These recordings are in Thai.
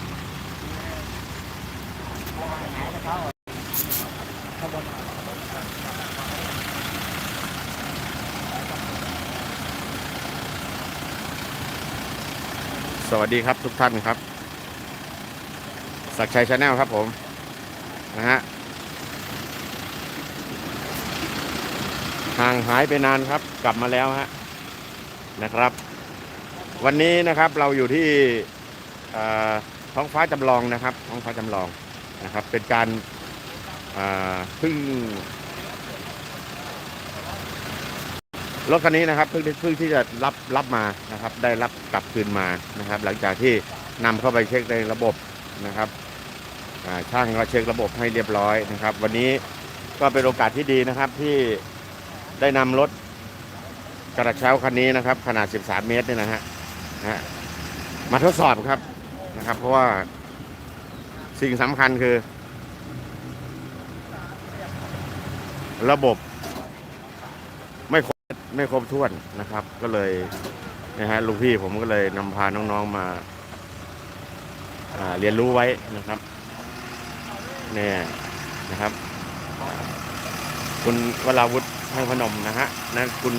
สวัสดีครับทุกท่านครับศักชัยชาแนลครับผมนะฮะห่างหายไปนานครับกลับมาแล้วฮะนะครับ วันนี้นะครับเราอยู่ที่อ่อ ท้องฟ้าจำลองนะครับ ท้องฟ้าจำลองนะครับ เป็นการเพึ่งรถคันนี้นะครับเพิ่งเพิ่งที่จะรับรับมานะครับ ได้รับกลับคืนมานะครับ หลังจากที่นำเข้าไปเช็คในระบบนะครับช่างก็เช็คระบบให้เรียบร้อยนะครับ วันนี้ก็เป็นโอกาสที่ดีนะครับที่ได้นำรถกระเช้าคันนี้นะครับ ขนาด 13 เมตรเนี่ยนะฮะมาทดสอบครับ นะครับ เพราะว่าสิ่งสำคัญคือ ระบบไม่ครบไม่ครบถ้วนนะครับ ก็เลยนะฮะลุงพี่ผมก็เลยนำพาน้องๆมาาเรียนรู้ไว้นะครับเนี่ยนะครับคุณวราวุฒิให้พนมนะฮะนั่นคุณ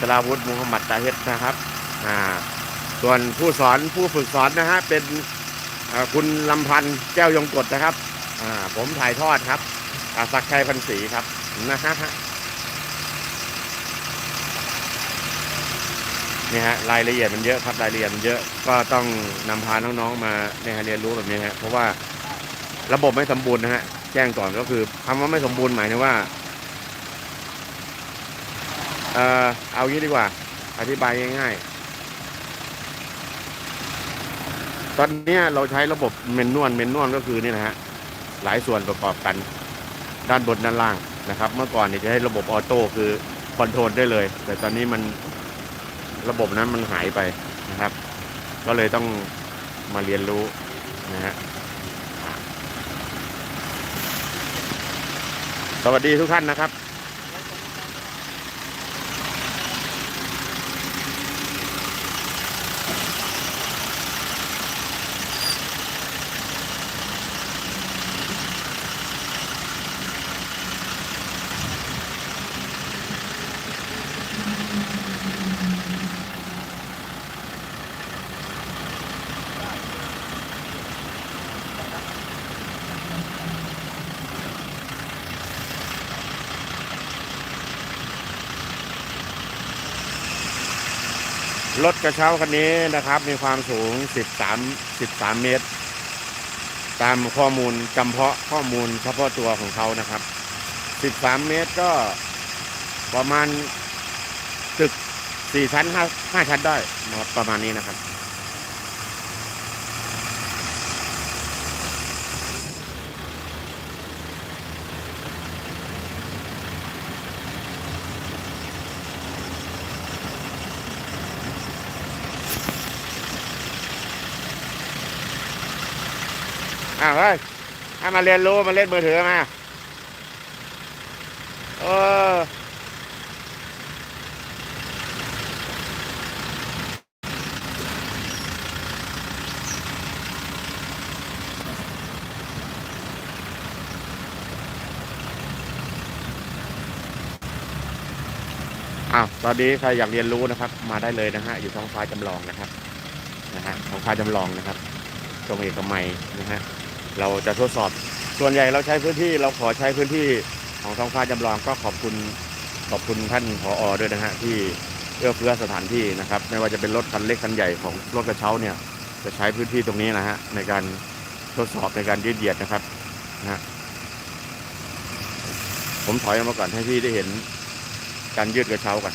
จราวุฒิมุฮัมมัดตาเฮดนะครับ อ่า ส่วนผู้สอนผู้ฝึกสอนนะฮะเป็นคุณลำพันธ์แก้วยงกฎนะครับผมถ่ายทอดครับอ่าศักย์ชัยพันศรีครับนะฮะนี่ฮะรายละเอียดมันเยอะครับรายละเอียดมันเยอะก็ต้องนำพาน้องๆมาเนี่ยเรียนรู้แบบนี้ฮะเพราะว่าระบบไม่สมบูรณ์นะฮะแจ้งก่อนก็คือคำว่าไม่สมบูรณ์หมายถึงว่าเอ่อเอางี้ดีกว่า อธิบายง่ายๆ ตอนนี้เราใช้ระบบเมนนวลเมนนวลก็คือนี่นะฮะหลายส่วนประกอบกันด้านบนด้านล่างนะครับ เมื่อก่อนเนี่ยจะให้ระบบออโต้คือคอนโทรลได้เลย แต่ตอนนี้มันระบบนั้นมันหายไปนะครับ ก็เลยต้องมาเรียนรู้นะฮะสวัสดีทุกท่านนะครับ รถกระเช้าคันนี้นะครับ มีความสูง 13 13 เมตร ตามข้อมูลจำเพาะข้อมูลเฉพาะตัวของเขานะครับ 13 เมตรก็ประมาณตึก 4 ชั้น5 5ชั้นได้ประมาณนี้นะครับาวเฮ้ยให้มาเรียนรู้มาเล่นมือถือมาเอออ้าวตอนนี้ใครอยากเรียนรู้นะครับ มาได้เลยนะฮะอยู่ท้องฟ้าจำลองนะครับนะฮะท้องฟ้าจำลองนะครับตรงเอกมัยนะฮะ เราจะทดสอบ ส่วนใหญ่เราใช้พื้นที่เราขอใช้พื้นที่ของท้องฟ้าจำลองก็ขอบคุณขอบคุณท่านผออด้วยนะฮะที่เอื้อเฟื้อสถานที่นะครับ ไม่ว่าจะเป็นรถคันเล็กคันใหญ่ของรถกระเช้าเนี่ยจะใช้พื้นที่ตรงนี้นะฮะในการทดสอบในการยืดเหยียดนะครับนะฮะผมถอยออกมาก่อนให้พี่ได้เห็นการยืดกระเช้ากัน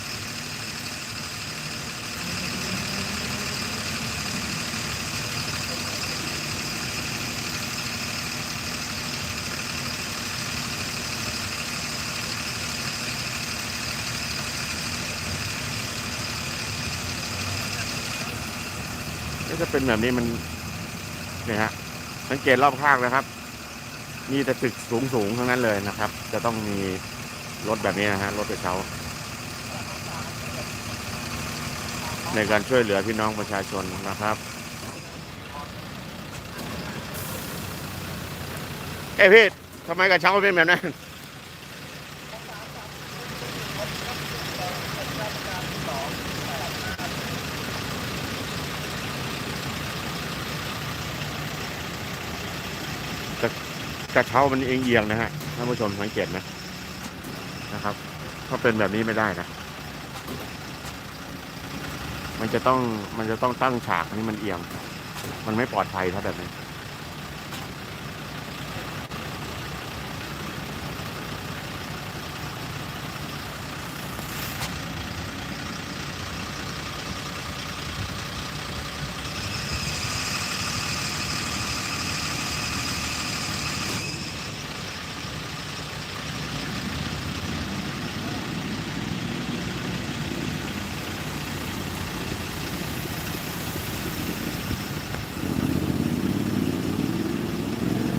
ก็จะเป็นแบบนี้มันเนี่ยฮะสังเกตรอบข้างนะครับ มีแต่ตึกสูงสูงทั้งนั้นเลยนะครับ จะต้องมีรถแบบนี้นะฮะรถกระเช้า ในการช่วยเหลือพี่น้องประชาชนนะครับเอ้พี่ทำไมกระเช้าเป็นแบบนั้น กระเช้ามันเอียงๆนะฮะท่านผู้ชมสังเกตไหมนะครับถ้าเป็นแบบนี้ไม่ได้นะ มันจะต้องมันจะต้องตั้งฉากนี้มันเอียง มันไม่ปลอดภัยถ้าแบบนี้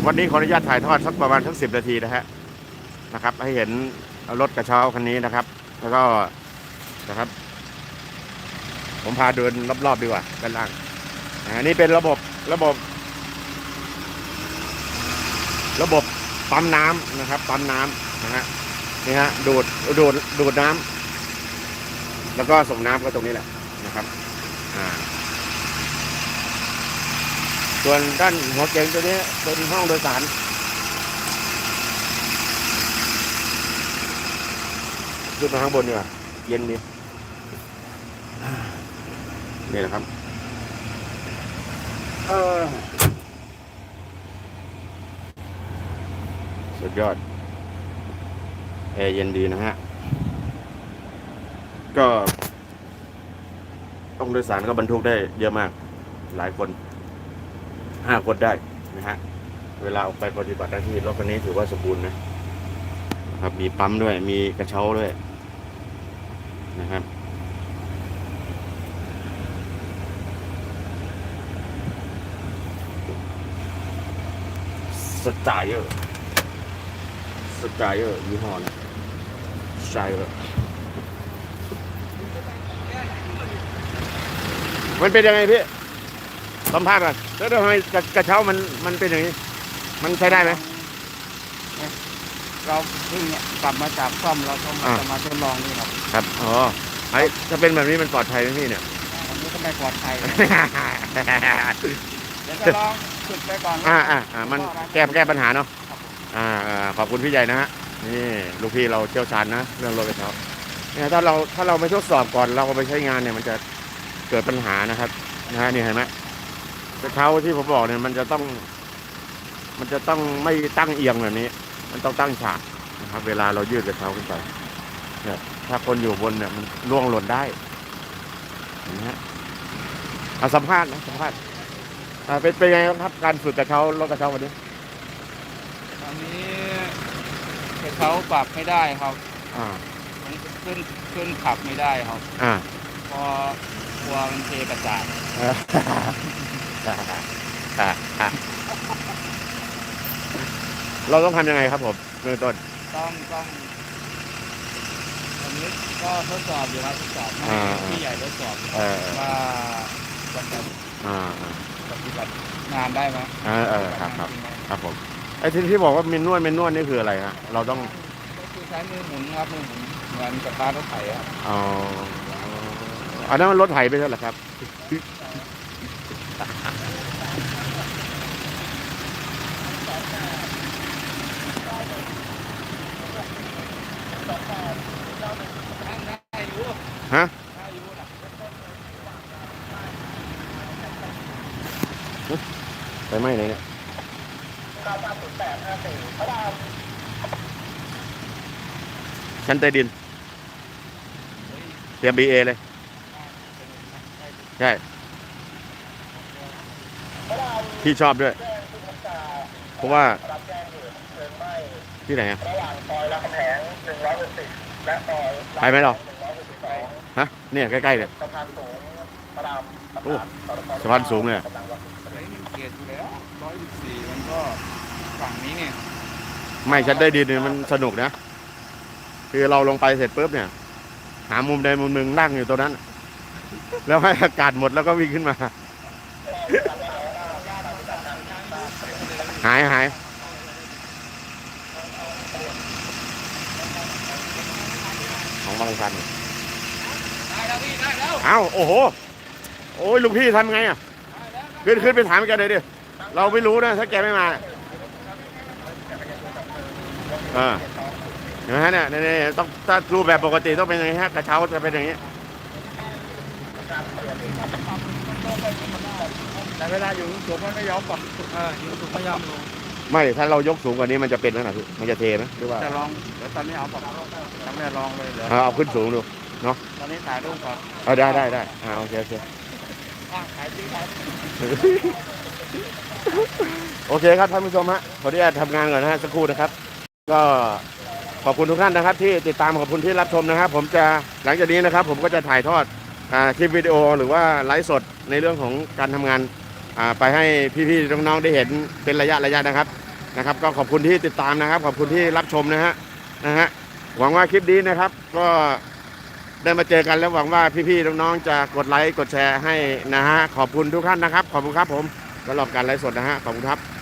วันนี้ขออนุญาตถ่ายทอดสักประมาณสักสิบนาทีนะฮะนะครับ ให้เห็นรถกระเช้าคันนี้นะครับ แล้วก็นะครับ ผมพาเดินรอบๆดีกว่าด้านล่างอันนี้เป็นระบบระบบ ระบบปั๊มน้ำนะครับปั๊มน้ำนะฮะนี่ฮะดูดดูดดูดน้ำแล้วก็ส่งน้ำก็ตรงนี้แหละนะครับ อ่า ส่วนด้านหัวเก๋งตัวนี้เป็นห้องโดยสาร ขึ้นมาข้างบนดีกว่าเย็นดีนี่แหละครับสุดยอดแอร์เย็นดีนะฮะ ก็ห้องโดยสารก็บรรทุกได้เยอะมากหลายคน ห้าคนได้นะฮะ เวลาออกไปปฏิบัติหน้าที่รถคันนี้ถือว่าสมบูรณ์นะครับ มีปั๊มด้วย มีกระเช้าด้วยนะครับสไตล์เออร์สไตล์เออร์ยี่ห้อนะสไตล์เออร์มันเป็นยังไงพี่ สัมภาษณ์ก่อนแล้วทำไมกระกระเช้ามันมันเป็นอย่างนี้ มันใช้ได้ไหม เราเพิ่งกลับมาจากซ่อมเราก็มาอ่า จะมาทดลองนี่ครับครับ อ๋อไอ้ถ้าเป็นแบบนี้มันปลอดภัยไหมพี่เนี่ย อันนี้ก็ไม่ปลอดภัยเดี๋ยวจะลองฝึกไปก่อนอ่าอ่าอ่ามันแก้แก้ปัญหาเนาะครับผมอ่าอ่าขอบคุณพี่ใหญ่นะฮะ นี่ลูกพี่เราเชี่ยวชาญนะ เรื่องรถกระเช้าเนี่ยถ้าเราถ้าเราไม่ทดสอบก่อนเราเอาไปใช้งานเนี่ยมันจะเกิดปัญหานะครับ นะฮะนี่เห็นไหม กระเช้าที่ผมบอกเนี่ยมันจะต้อง มันจะต้องไม่ตั้งเอียงแบบนี้ มันต้องตั้งฉากนะครับ เวลาเรายืดกระเช้าขึ้นไปเนี่ยถ้าคนอยู่บนเนี่ยมันล่วงหล่นได้เห็นไหมฮะเอาสัมภาษณ์นะสัมภาษณ์อ่าเป็นเป็นไงครับการฝึกกระเช้ารถกระเช้าวันนี้อันนี้เขาปรับไม่ได้ครับอ่ามันขึ้นขึ้นขับไม่ได้ครับ อ่า พอกลัวมันเทกระจาดอ่าอ่าอ่า เราต้องทำยังไงครับผมเบื้องต้น ต้องต้องอันนี้ก็ทดสอบอยู่ครับทดสอบให้อ่าอ่าพี่ใหญ่ทดสอบเออว่าจะจะอ่าอ่าปฏิบัติงานได้ไหมเออเออครับครับครับผมไอ้ที่ที่บอกว่าเมนนวดเมนนวดนี่คืออะไรฮะเราต้องก็คือใช้มือหมุนครับมือหมุนเหมือนกับการรถไถครับเอาอันนั้นมันรถไถไปแล้วเหรอครับ ได้อยู่ ฮะไปไหมไหนเนี่ยชั้นใต้ดินเตรียมบีเอเลย ใช่ พี่ชอบด้วย เพราะว่า ที่ไหนอะ ไปไหมเรา162ฮะเนี่ยใกล้ๆเนี่ยสะพานสูงพระรามโอ้สะพานสูงเลยอะกำลังวัดเฮ้ยมันเกียรอยู่แล้วร้อยสิบสี่มันก็ฝั่งนี้เนี่ยไม่ชั้นใต้ดินเนี่ยมันสนุกนะ คือเราลงไปเสร็จปุ๊บเนี่ย หามุมใดมุมหนึ่งนั่งอยู่ตรงนั้น แล้วให้อากาศหมดแล้วก็วิ่งขึ้นมา หายหาย ของบางสันได้แล้วพี่ได้แล้วเอ้าโอ้โห โอ้ยลุงพี่ทำไงอะขึ้นขึ้นไปถามแกเลยดิ เราไม่รู้นะ ถ้าแกไม่มาเออเห็นไหมฮะเนี่ยเนี่ยเนี่ยต้องถ้ารูปแบบปกติต้องเป็นอย่างนี้ฮะกระเช้าจะเป็นอย่างนี้แต่เวลาอยู่สูงมันไม่ยอมปรับเอออยู่สูงไม่ยอมลง ไม่ถ้าเรายกสูงกว่านี้มันจะเป็นขนาดพี่มันจะเทไหมหรือว่าจะลองเดี๋ยวตอนนี้เอาปรับทำได้ลองเลยเหรอเอาเอาขึ้นสูงดูตอนนี้ถ่ายรูปก่อนเอาได้ได้ได้อ่าโอเคโอเคอะถ่ายจริงถ่ายโอเคครับท่านผู้ชมฮะขออนุญาตทำงานก่อนนะฮะสักครู่นะครับ ก็ขอบคุณทุกท่านนะครับที่ติดตามขอบคุณที่รับชมนะครับ ผมจะหลังจากนี้นะครับ ผมก็จะถ่ายทอดอ่าคลิปวิดีโอหรือว่าไลฟ์สดในเรื่องของการทำงานอ่า ไปให้พี่ๆน้องๆได้เห็นเป็นระยะระยะนะครับนะครับ ก็ขอบคุณที่ติดตามนะครับ ขอบคุณที่รับชมนะฮะนะฮะหวังว่าคลิปนี้นะครับ ก็ได้มาเจอกันแล้วหวังว่าพี่ๆน้องๆจะกดไลค์กดแชร์ให้นะฮะขอบคุณทุกท่านนะครับ ขอบคุณครับผมสำหรับการไลฟ์สดนะฮะขอบคุณครับ